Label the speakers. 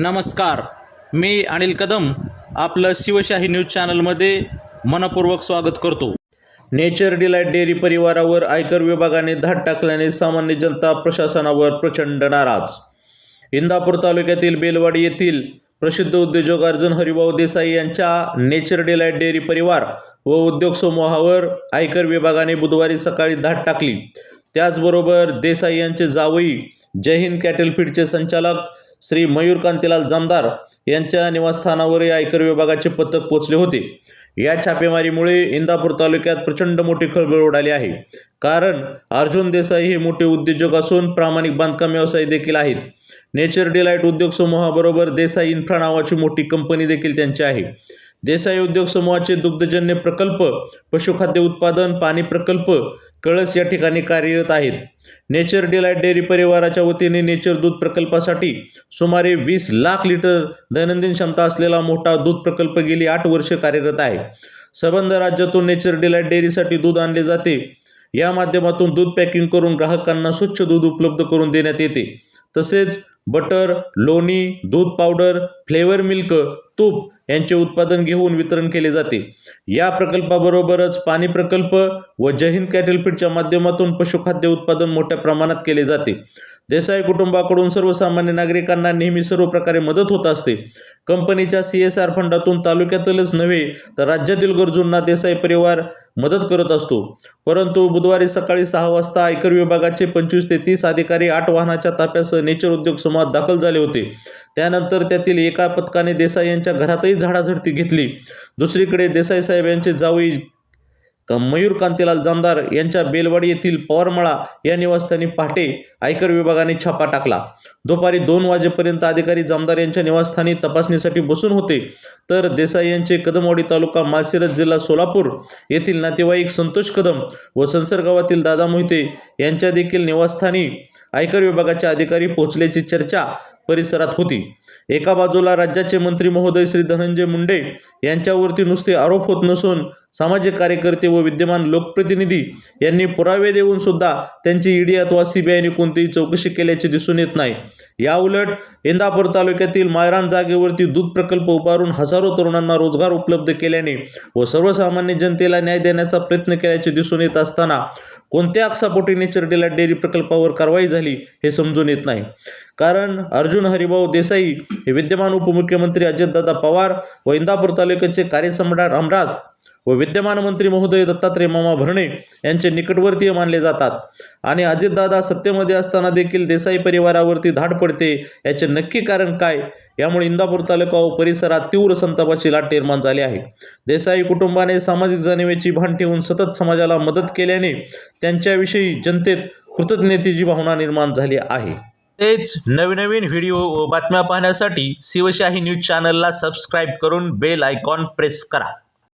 Speaker 1: नमस्कार. मी अनिल कदम आपलं शिवशाही न्यूज चॅनलमध्ये मनपूर्वक स्वागत करतो. नेचर डिलाईट डेअरी परिवारावर आयकर विभागाने धाड टाकल्याने सामान्य जनता प्रशासनावर प्रचंड नाराज. इंदापूर तालुक्यातील बेलवाडी येथील प्रसिद्ध उद्योजक अर्जुन हरिभाऊ देसाई यांच्या नेचर डिलाईट डेअरी परिवार व उद्योग समूहावर आयकर विभागाने बुधवारी सकाळी धाड टाकली. त्याचबरोबर देसाई यांचे जावई जय हिंद कॅटल फीडचे संचालक श्री मयूर कांतीलाल जामदार यांच्या निवासस्थानावरही आयकर विभागाचे पथक पोचले होते. या छापेमारीमुळे इंदापूर तालुक्यात प्रचंड मोठी खळबळ उडाली आहे. कारण अर्जुन देसाई हे मोठे उद्योजक असून प्रामाणिक बांधकाम व्यवसाय देखील आहेत. नेचर डिलाईट उद्योग समूहाबरोबर देसाई इन्फ्रा नावाची मोठी कंपनी देखील त्यांची आहे. देसाई उद्योग समूहाचे दुग्धजन्य प्रकल्प पशुखाद्य उत्पादन पाणी प्रकल्प कळस या ठिकाणी कार्यरत आहेत. नेचर डिलाईट डेअरी परिवाराच्या वतीने नेचर दूध प्रकल्पासाठी सुमारे वीस लाख लिटर दैनंदिन क्षमता असलेला मोठा दूध प्रकल्प गेली आठ वर्षे कार्यरत आहे. सबंध राज्यातून नेचर डिलाईट डेअरीसाठी दूध आणले जाते. या माध्यमातून दूध पॅकिंग करून ग्राहकांना स्वच्छ दूध उपलब्ध करून देण्यात येते. तसेच बटर लोणी दूध पावडर फ्लेवर मिल्क तूप यांचे उत्पादन घेऊन वितरण केले जाते. या प्रकल्पाबरोबरच पाणी प्रकल्प व जहिंद कॅटलपीठच्या माध्यमातून पशुखाद्य उत्पादन मोठ्या प्रमाणात केले जाते. देसाई कुटुंबाकडून सर्वसामान्य नागरिकांना नेहमी सर्व प्रकारे मदत होत असते. कंपनीच्या सी एस आर फंडातून तालुक्यातीलच नव्हे तर राज्यातील गरजूंना देसाई परिवार मदत करत असतो. परंतु बुधवारी सकाळी सहा वाजता आयकर विभागाचे पंचवीस ते तीस अधिकारी आठ वाहनाच्या ताफ्यासह नेचर उद्योग समूहात दाखल झाले होते. त्यानंतर त्यातील एका पथकाने देसाई यांच्या घरातही झाडाझडती घेतली. दुसरीकडे देसाई साहेब यांचे जावई मयूर कांतीलाल जामदार यांच्या बेलवाडी येथील पवारमळा या निवासस्थानी पहाटे आयकर विभागाने छापा टाकला. दुपारी दोन वाजेपर्यंत अधिकारी जामदार यांच्या निवासस्थानी तपासणीसाठी बसून होते. तर देसाई यांचे कदमवाडी तालुका माळशिरस जिल्हा सोलापूर येथील नातेवाईक संतोष कदम व संसर गावातील दादा मोहिते यांच्या देखील निवासस्थानी आयकर विभागाचे अधिकारी पोहोचल्याची चर्चा परिसरात होती. एका बाजूला राज्याचे मंत्री महोदय श्री धनंजय मुंडे यांच्यावरती नुसते आरोप होत नसून सामाजिक कार्यकर्ते व विद्यमान लोकप्रतिनिधी यांनी पुरावे देऊन सुद्धा त्यांची ईडी अथवा सीबीआयने कोणतीही चौकशी केल्याचे दिसून येत नाही. याउलट इंदापूर तालुक्यातील मायरान जागेवरती दूध प्रकल्प उभारून हजारो तरुणांना रोजगार उपलब्ध केल्याने व सर्वसामान्य जनतेला न्याय देण्याचा प्रयत्न केल्याचे दिसून येत असताना कोणत्या आक्षापोटी नेचर डिलाईट डेअरी प्रकल्पावर कारवाई झाली हे समजून येत नाही. कारण अर्जुन हरिभाऊ देसाई हे विद्यमान उपमुख्यमंत्री अजितदादा पवार व इंदापूर तालुक्याचे कार्यसम्राट अमराज व विद्यमान मंत्री महोदय दत्तात्रय मामा भरणे यांचे निकटवर्तीय मानले जातात. आणि अजितदादा सत्तेमध्ये असताना देखील देसाई परिवारावरती धाड पडते याचे नक्की कारण काय? यामुळे इंदापूर तालुका व परिसरात तीव्र संतापाची लाट निर्माण झाली आहे. देसाई कुटुंबाने सामाजिक जाणीवेची भान ठेवून सतत समाजाला मदत केल्याने त्यांच्याविषयी जनतेत कृतज्ञतेची भावना निर्माण झाली आहे. तेच नवनवीन व्हिडिओ व बातम्या पाहण्यासाठी शिवशाही न्यूज चॅनलला सबस्क्राईब करून बेल आयकॉन प्रेस करा.